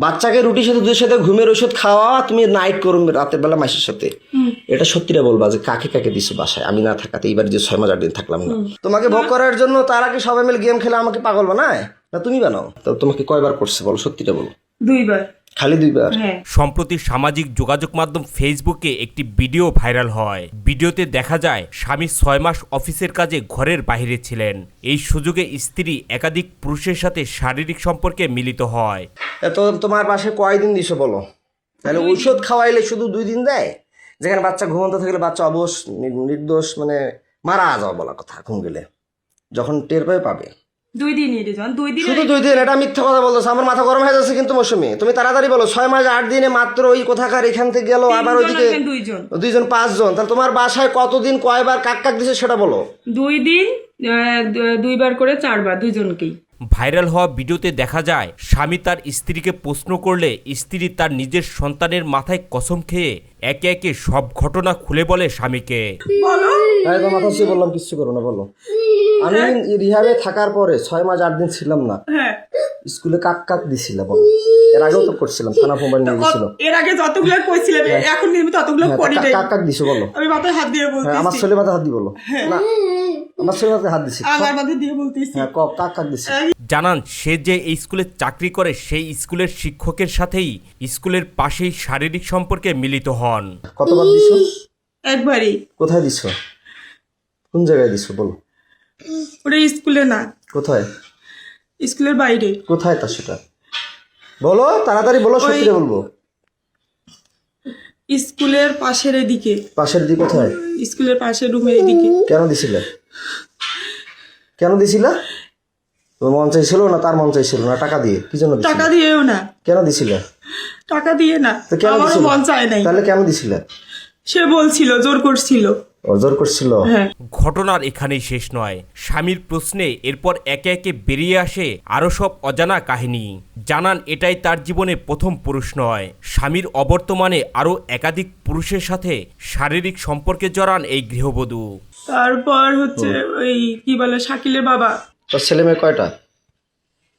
বাচ্চাকে রুটির সাথে দুধের সাথে ঘুমের ওষুধ খাওয়া তুমি নাইট করো রাতের বেলা মাসের সাথে। এটা সত্যিটা বলবা যে কাকে কাকে দিছো বাসায়? আমি না থাকাতে এইবার যে ছয় মাস আট দিন থাকলাম না। তোমাকে ভোগ করার জন্য তার আগে সবাই মিলে গেম খেলে আমাকে পাগল বানায়? না তুমি বানাও? তা তোমাকে কয়বার করছে বলো? সত্যিটা বলো। দুইবার। খালি দুইবার হ্যাঁ। সম্প্রতি সামাজিক যোগাযোগ মাধ্যম ফেসবুকে একটি ভিডিও ভাইরাল হয়। ভিডিওতে দেখা যায় স্বামী ছয় মাস অফিসের কাজে ঘরের বাইরে ছিলেন। এই সুযোগে স্ত্রী একাধিক পুরুষের সাথে শারীরিক সম্পর্কে মিলিত হয়। তো তোমার পাশে কয়দিন দিছো বলো? তাহলে ঔষধ খাওয়াইলে শুধু দুই দিন দেয়? যেখানে বাচ্চা ঘুমন্ত থাকলে বাচ্চা অবশ নি- নির্দোষ মানে মারা যাওয়া বলা কথা ঘুম গেলে। যখন টের পাবে পাবে। দুই দিন রে জন দুই দিন শুধু দুই দিন এটা মিথ্যা কথা বলছো আমার মাথা গরম হয়ে যাচ্ছে কিন্তু মৌসুমি। তুমি তাড়াতাড়ি বলো ছয় মাস আট দিনে মাত্র ওই কোথাকার এখান থেকে গেল আবার ওইদিকে দুইজন। দুইজন পাঁচজন তাহলে তোমার বাসায় কতদিন কয়বার কাক কাক দিছে সেটা বলো। দুই দিন দুইবার করে চারবার দুইজনকেই। ভাইরাল হওয়া ভিডিওতে দেখা যায় স্বামী তার স্ত্রীকে প্রশ্ন করলে স্ত্রী তার নিজের সন্তানের মাথায় কসম খেয়ে একে একে সব ঘটনা খুলে বলে স্বামীকে। বলো। হ্যাঁ মাথা বললাম কিচ্ছু করো না বলো। আমি রিহাবে থাকার পরে ছয় মাস আট দিন ছিলাম না। হ্যাঁ। স্কুলে কাক কাক দিছিল বলো। এর আগেও তো করছিলাম থানা মোবাইল নিয়ে গেছিল। এর আগে যতগুলো কইছিলাম এখন আমি ততগুলো হ্যাঁ, করি নাই। কাক কাক দিছো বলো। আমি মাথায় হাত দিয়ে হ্যাঁ আমার ছেলে মাথা হাত দি বলো। না। আমার ছেলে হাত দিছি। আমার মাথায় দিয়ে বলতেছি। হ্যাঁ ক- কাক কাক দিছি। জানান সে যে এই স্কুলে চাকরি করে সেই স্কুলের শিক্ষকের সাথেই স্কুলের পাশেই শারীরিক সম্পর্কে মিলিত হন। কতবার দিছো? একবারই। কোথায় দিছো? কোন জায়গায় দিছো বলো। ওটা স্কুলে না। কোথায়? স্কুলের বাইরে। কোথায় তা সেটা? বলো তাড়াতাড়ি বলো সত্যি বলব। স্কুলের পাশের এদিকে। পাশের দিকে কোথায়? স্কুলের পাশের রুমের এদিকে। কেন দিছিলে? কেন দিছিল? তোমার মন চাইছিল না তার মন চাইছিল না? টাকা দিয়ে কি জন্য টাকা দিয়েও না। কেন দিছিল? টাকা দিয়ে না। তো কেন দিছিলে? মন চায় নাই। তাহলে কেন দিছিল? সে বলছিল জোর করছিল। অজর করছিল? হ্যাঁ। ঘটনার এখানেই শেষ নয়। স্বামীর প্রশ্নে এরপর একে একে বেরিয়ে আসে আরও সব অজানা কাহিনী। জানান এটাই তার জীবনে প্রথম পুরুষ নয়। স্বামীর অবর্তমানে আরও একাধিক পুরুষের সাথে শারীরিক সম্পর্কে জড়ান এই গৃহবধূ। তারপর হচ্ছে ওই কি বলে শাকিলের বাবা। তোর ছেলে মেয়ে কয়টা?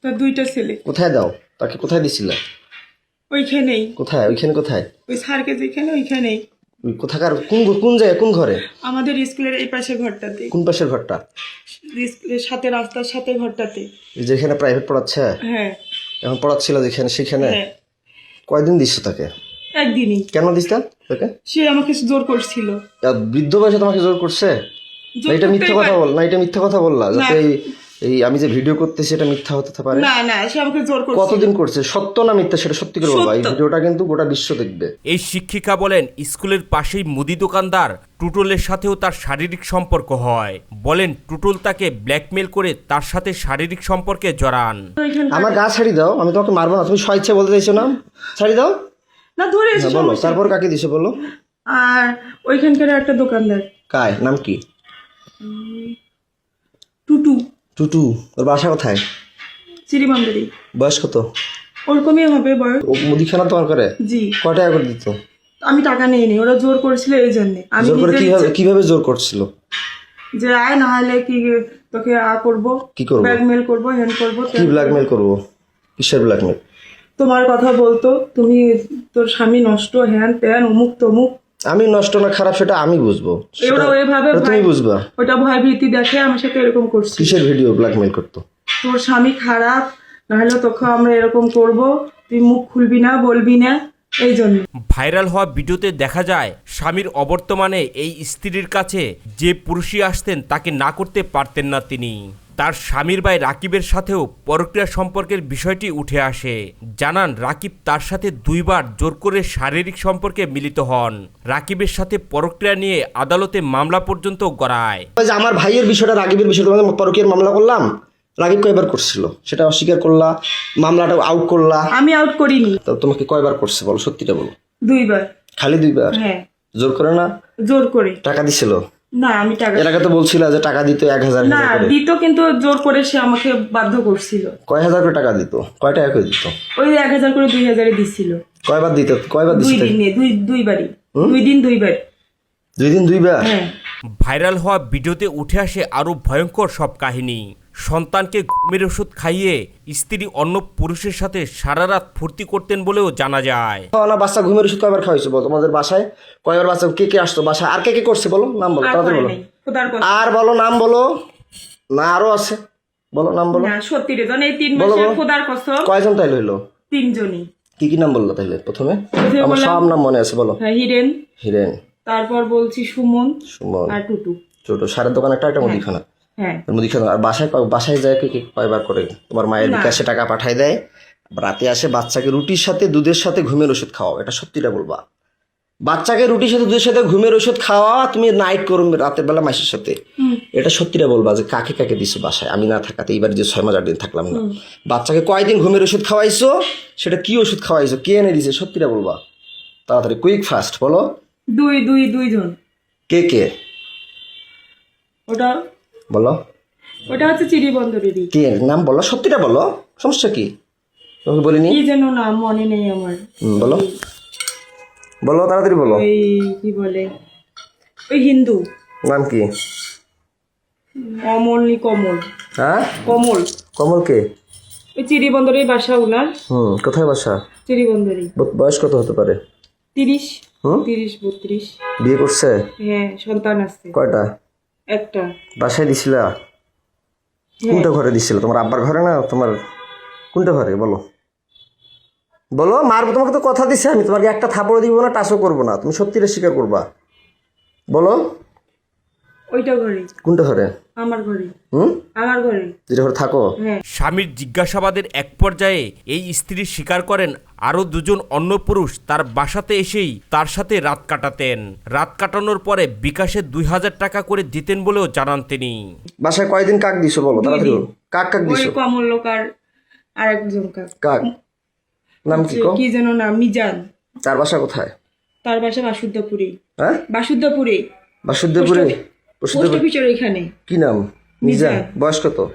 তার দুইটা ছেলে। কোথায় দাও? তাকে কোথায় দিছিলে? ওইখানেই। কোথায়? ওইখানে কোথায়? ওই স্যারকে যেখানে ওইখানেই। ওই কোথাকার কোন কোন জায়গায় কোন ঘরে? আমাদের স্কুলের এই পাশে ঘরটাতে। কোন পাশের ঘরটা? স্কুলের সাথে রাস্তার সাথে ঘরটাতে। এই যেখানে প্রাইভেট পড়াচ্ছে? হ্যাঁ। এখন পড়াচ্ছিল যেখানে সেখানে? হ্যাঁ। কয়দিন দিচ্ছ তাকে? একদিনই। কেন দিস তাকে? সে আমাকে জোর করছিল। বৃদ্ধ বয়সে তোমাকে জোর করছে? না এটা মিথ্যা কথা। বল না এটা মিথ্যা কথা বললা যাতে এই আমি যে ভিডিও করতেছি এটা মিথ্যা হতে পারে? না না সে আমাকে জোর করছিল কতদিন করছে? সত্য না মিথ্যা সেটা সত্যি করে বলবা। এই ভিডিওটা কিন্তু গোটা বিশ্ব দেখবে। এই শিক্ষিকা বলেন স্কুলের পাশেই মুদি দোকানদার টুটলের সাথেও তার শারীরিক সম্পর্ক হয়। বলেন টুটল তাকে ব্ল্যাকমেল করে তার সাথে শারীরিক সম্পর্কে জড়ান। আমার গা ছাড়ি দাও আমি তোমাকে মারবো না। তুমি স্বেচ্ছা বলতে চাইছো না? ছাড়ি দাও। না ধরে এসে হ্যাঁ, বলো তারপর কাকে দিছো বলো? আর ওইখানকার একটা দোকানদার। কায় নাম কি? টুটু। টুটু ওর বাসা কোথায়? চিরিমান্দারি বয়স কত? ওরকমই হবে বয়স। ও মুদিখানা তোমার করে জি। কয় টাকা করে দিত? আমি টাকা নিয়ে নি ওরা জোর করেছিল এই জন্য। আমি জোর করে কীভাবে কীভাবে জোর করছিল? যে আয় না হলে কি তোকে আ করব? কি করব? ব্ল্যাকমেল করব হ্যান করব কি ব্ল্যাকমেল করব? কিসের ব্ল্যাকমেল? তোমার কথা বলতো তুমি তোর স্বামী নষ্ট হ্যান ত্যান অমুক তমুক। আমি নষ্ট না খারাপ সেটা আমি বুঝব। ওইভাবে তুমি বুঝবা। ওটা ভয় ভীতি দেখে আমার সাথে এরকম করছি কিসের ভিডিও ব্ল্যাকমেল করতো? তোর স্বামী খারাপ নাহলে তোকে আমরা এরকম করব। তুই মুখ খুলবি না বলবি না এই জন্য। ভাইরাল হওয়া ভিডিওতে দেখা যায় স্বামীর অবর্তমানে এই স্ত্রীর কাছে যে পুরুষই আসতেন তাকে না করতে পারতেন না তিনি। তার স্বামীর ভাই রাকিবের সাথেও পরক্রিয়া সম্পর্কের বিষয়টি উঠে আসে। জানান রাকিব তার সাথে দুইবার জোর করে শারীরিক সম্পর্কে মিলিত হন। রাকিবের সাথে পরক্রিয়া নিয়ে আদালতে মামলা পর্যন্ত গড়ায়। যে আমার ভাইয়ের বিষয়টা রাকিবের বিষয়টা পরকীয়ার মামলা করলাম। রাগিব কয়বার করছিল? সেটা অস্বীকার করলা মামলাটা আউট করলা? আমি আউট করিনি। তো তোমাকে কয়বার করছে বলো? সত্যিটা বলো। দুইবার। খালি দুইবার? হ্যাঁ। জোর করে না? জোর করে। টাকা দিছিল? না আমি টাকা এর আগে তো বলছিল যে টাকা দিত এক হাজার না দিত কিন্তু জোর করে সে আমাকে বাধ্য করছিল। কয় হাজার করে টাকা দিত? কয় টাকা করে দিত? ওই এক হাজার করে দুই হাজারে দিছিল। কয়বার দিত কয়বার দুই দিছিল? দিনে দুই দুইবারই। দুই দিন দুইবার। দুই দিন দুইবার? হ্যাঁ। ভাইরাল হওয়া ভিডিওতে উঠে আসে আরও ভয়ঙ্কর সব কাহিনী। সন্তানকে ঘুমের ওষুধ খাইয়ে স্ত্রী অন্য পুরুষের সাথে সারা রাত ফুর্তি করতেন বলেও জানা যায়। না বাচ্চা ঘুমের ওষুধ কয়বার খাওয়াইছো বলো? তোমাদের বাসায় কয়বার বাচ্চা কে কে আসতো বাসায় আর কে কে করছে বলো? নাম বলো আর তাড়াতাড়ি করে বলো। নাই খোদার কথা। আর বলো নাম বলো। না আরও আছে। বলো নাম বলো। না সত্যি রে জন এই তিন বলো, বলো। খোদার কসম কয়জন তাইলে হইল? তিনজনই। কি কি নাম বলল তাইলে প্রথমে? প্রথমে আমার বললাম- সব নাম মনে আছে বলো। হ্যাঁ, হিরেন। হিরেন। তারপর বলছি সুমন সুমন। আর টুটু। ছোট সারের দোকান একটা একটা মুদিখানা। হ্যাঁ মুদিখানা আর বাসায় বাসায় যায় কে কে কয়বার করে? তোমার মায়ের বিকাশে টাকা পাঠায় দেয় রাতে আসে বাচ্চাকে রুটির সাথে দুধের সাথে ঘুমের ওষুধ খাওয়াও। এটা সত্যিটা বলবা। বাচ্চাকে রুটির সাথে দুধের সাথে ঘুমের ওষুধ খাওয়া তুমি নাইট করো রাতের বেলা মাসের সাথে। এটা সত্যিটা বলবা যে কাকে কাকে দিছো বাসায়? আমি না থাকাতে এইবার যে ছয় মাস আট দিন থাকলাম না। বাচ্চাকে কয়দিন ঘুমের ওষুধ খাওয়াইছো? সেটা কি ওষুধ খাওয়াইছো? কে এনে দিছে? সত্যিটা বলবা। তাড়াতাড়ি কুইক ফাস্ট বলো। দুই দুই দুইজন। কে কে? ওটা বলো। ওটা হচ্ছে চিড়িবন্দরেরই কে নাম বলো? সত্যিটা বলো। সমস্যা কি? তোমাকে বলিনি? কি যেন নাম মনে নেই আমার। বলো। বলো তাড়াতাড়ি বলো। ওই কি বলে? ওই হিন্দু। নাম কি? অমল নি কমল। হ্যাঁ? কমল। কমল কে? ওই চিড়িবন্দরের বাসা উনার। হুম কোথায় বাসা? চিড়িবন্দরই ব- বয়স কত হতে পারে? তিরিশ। তিরিশ বত্রিশ। বিয়ে করছে? হ্যাঁ সন্তান আছে। কয়টা? একটা। বাসায় দিছিলা? কোনটা ঘরে দিছিল? তোমার আব্বার ঘরে না তোমার কোনটা ঘরে? বলো। বলো মার তোমাকে তো কথা দিছে আমি। তোমাকে একটা থাপড় দিব না টাচও করব না। তুমি সত্যিটা স্বীকার করবা। বলো। ওইটা ঘরে। কোনটা ঘরে? আমার ঘরে। হুম? আমার ঘরে। যেটা ঘরে থাকো? হ্যাঁ। স্বামীর জিজ্ঞাসাবাদের এক পর্যায়ে এই স্ত্রী স্বীকার করেন আরও দুজন অন্য পুরুষ তার বাসাতে এসেই তার সাথে রাত কাটাতেন। রাত কাটানোর পরে বিকাশে দুই হাজার টাকা করে দিতেন বলেও জানান তিনি। বাসায় কয়দিন কাক দিছো বলো তাড়াতাড়ি। কাক কাক ওই কমল লোক আর আরেকজন কাক। কাক? নাম কি কি? যেন নাম মিজান। তার বাসা কোথায়? তার বাসা বাসুদ্ধপুরে হ্যাঁ? বাসুদ্ধপুরে পোস্ট অফিসের কি নাম? মিজান মিজান। বয়স কত?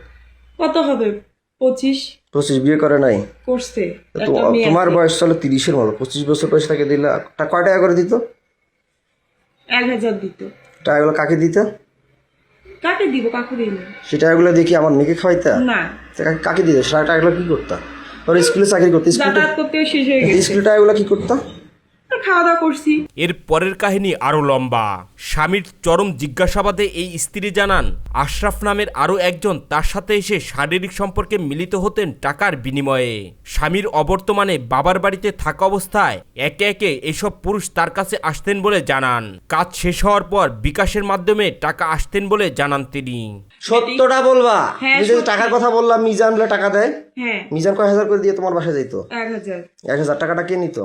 কত হবে? পঁচিশ? পঁচিশ বিয়ে করে নাই? করছে। তো একটা মেয়ে তোমার আছে। বয়স চলো তিরিশের মতো। পঁচিশ বছর বয়স তাকে দিলে। তা কয় টাকা করে দিত? এক হাজার দিত। টাকাগুলো কাকে দিত? কাকে দিব? কাকু দিই সেই টাকাগুলো কি আমার মেয়েকে খাওয়াইতা? না। তা কাকে- কাকে দিত? সেটা টাকাগুলো কি করতা? ওর স্কুলে চাকরি করতে স্কুলে যাতায়াত করতেও শেষ হয়ে গেছে। স্কুলে টাকাগুলো কি করতা? খাওয়া দাওয়া করছি। এর পরের কাহিনী আরও লম্বা। স্বামীর চরম জিজ্ঞাসাবাদে এই স্ত্রী জানান আশরাফ নামের আরও একজন তার সাথে এসে শারীরিক সম্পর্কে মিলিত হতেন টাকার বিনিময়ে। স্বামীর অবর্তমানে বাবার বাড়িতে থাকা অবস্থায় একে একে এসব পুরুষ তার কাছে আসতেন বলে জানান। কাজ শেষ হওয়ার পর বিকাশের মাধ্যমে টাকা আসতেন বলে জানান তিনি। সত্যটা বলবা? হ্যাঁ, আমি যে সত্যি। টাকার কথা বললাম মিজান বলে টাকা দেয়? হ্যাঁ। মিজান কয় হাজার করে দিয়ে তোমার বাসায় যাইতো? এক হাজার। এক হাজার টাকাটা কে নিত?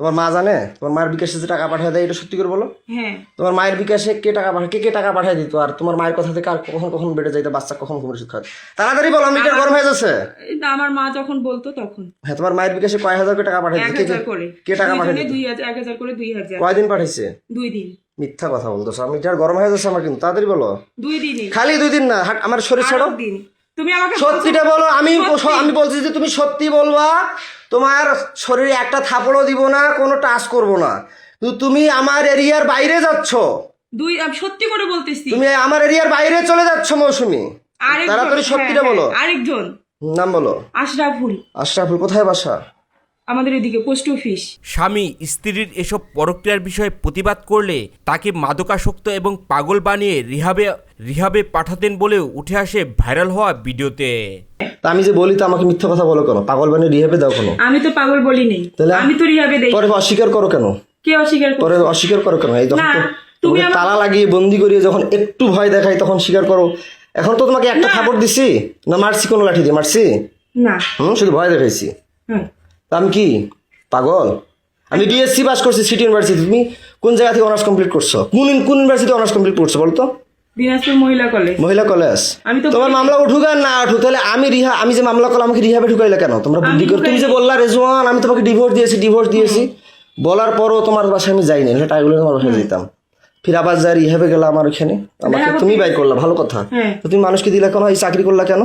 তোমার মা জানে? তোমার মায়ের বিকাশে যে টাকা পাঠিয়ে দেয় এটা সত্যি করে বলো? হ্যাঁ। তোমার মায়ের বিকাশে কে টাকা পাঠায়? কে কে টাকা পাঠিয়ে দিত? আর তোমার মায়ের কথা থেকে আর কখন কখন বেড়ে যাইতো বাচ্চা কখন ঘুমের ওষুধ খাওয়াতে তাড়াতাড়ি বলো মিটার গরম হয়ে যাচ্ছে? আমার মা যখন বলতো তখন। হ্যাঁ তোমার মায়ের বিকাশে কয় হাজার করে টাকা পাঠিয়ে দিত? কে টাকা পাঠিয়ে দিত? দুই হাজার এক হাজার করে দুই হাজার। কয়দিন পাঠাইছে? দুই দিন। মিথ্যা কথা বলতেছো। মিটার গরম হয়ে যাচ্ছে আমার কিন্তু? তাড়াতাড়ি বলো। দুই দিনই। খালি দুই দিন না আমার শরীর ছাড়ো। দিন। তুমি আমাকে সত্যিটা বলো আমি আমি বলছি যে তুমি সত্যি বলবা। তোমার শরীরে একটা থাপড়ও দিব না কোনো টাচ করব না। কিন্তু তুমি আমার এরিয়ার বাইরে যাচ্ছ। দুই সত্যি করে বলতেছি। তুমি আমার এরিয়ার বাইরে চলে যাচ্ছ মৌসুমি। আরেকজন তাড়াতাড়ি সত্যিটা হ্যাঁ, বলো। হ্যাঁ, আরেকজন। নাম বলো। আশরাফুল। আশরাফুল কোথায় বাসা? আমাদের এদিকে পোস্ট অফিস। স্বামী স্ত্রীর এসব পরক্রিয়ার বিষয়ে প্রতিবাদ করলে তাকে মাদকাসক্ত এবং পাগল বানিয়ে রিহাবে রিহাবে পাঠাতেন বলেও উঠে আসে ভাইরাল হওয়া ভিডিওতে। তা আমি যে বলি তো আমাকে মিথ্যা কথা বলো কেন? পাগল বানিয়ে রিহেবে দাও কেন? আমি তো পাগল বলি নেই। তাহলে? আমি তো রিহাবে দেই। পরে অস্বীকার করো কেন? কে অস্বীকার করে পরে অস্বীকার করো কেন? এই যখন তুমি তালা লাগিয়ে বন্দি করিয়ে যখন একটু ভয় দেখাই তখন স্বীকার করো। এখন তো তোমাকে একটা থাপড় দিছি? না মারছি কোনো লাঠি দিয়ে মারছি? না। হুম শুধু ভয় দেখাইছি। তা আমি কি? পাগল। আমি ডিএসসি পাস করছি সিটি ইউনিভার্সিটি তুমি কোন জায়গা থেকে অনার্স কমপ্লিট করছ? কোন কোন ইউনিভার্সিটি অনার্স কমপ্লিট করছ বলতো? দিনাজপুর মহিলা কলেজ মহিলা কলেজ আমি তো তোমার মামলা উঠুক আর না উঠুক তাহলে আমি রিহা আমি যে মামলা করলাম আমাকে রিহাবে ঢুকাইলে কেন? তোমরা বুদ্ধি করে তুমি যে বললা রেজওয়ান আমি তোমাকে ডিভোর্স দিয়েছি ডিভোর্স দিয়েছি। বলার পরও তোমার বাসায় আমি যাইনি না টাইগুলো তোমার বাসায় যেতাম। ফির আবার যা রিহাবে গেলাম আমার ওখানে আমাকে তুমি বাই করলা ভালো কথা। হ্যাঁ। তুমি মানুষকে দিলা কেন? এই চাকরি করলা কেন?